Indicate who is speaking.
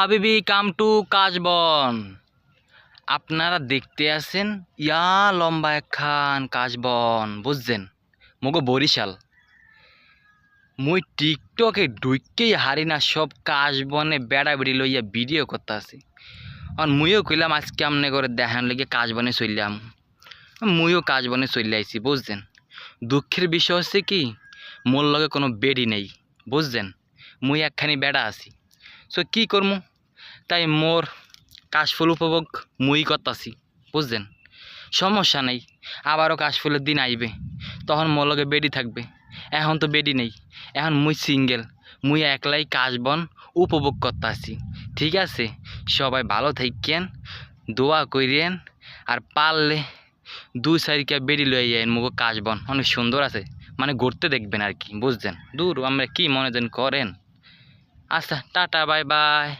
Speaker 1: হাবিবি, come to কাশবন। আপনারা দেখতে আছেন, ইয়া লম্বা একখান কাশবন, বুঝছেন? মগো বরিশাল। মুই টিকটকে ঢুইকেই হারি না সব কাশবনে বেড়া বেড়ি লইয়া ভিডিও করতে আসি আর মুইও কইলাম, আজকে আমনে করে দেখান লেগে কাশবনে চললাম মুইও কাশবনে চলে আইছি, বুঝছেন? দুঃখের বিষয় হচ্ছে কি, মোর লগে কোনো বেডি নেই, বুঝছেন? মুই একখানি বেড়া আছি। সো কি করমু? তাই মোর কাশফুল উপভোগ মুই করতাছি, বুঝছেন? সমস্যা নেই, আবারও কাশফুলের দিন আইবে, তখন মোর লগে বেডি থাকবে। এখন তো বেডি নেই, এখন মুই সিঙ্গেল, মুই একলাই কাশবন উপভোগ করতাছি, ঠিক আছে? সবাই ভালো থাকেন দোয়া করিয়েন আর পারলে দুই সাইডকে বেডি লয়ে যাইন মুগো কাশবন, অনেক সুন্দর আছে মানে ঘুরতে দেখবেন আর কি, বুঝছেন? দূর, আমরা কি মনে দেন করেন? আচ্ছা টাটা, বাই বাই।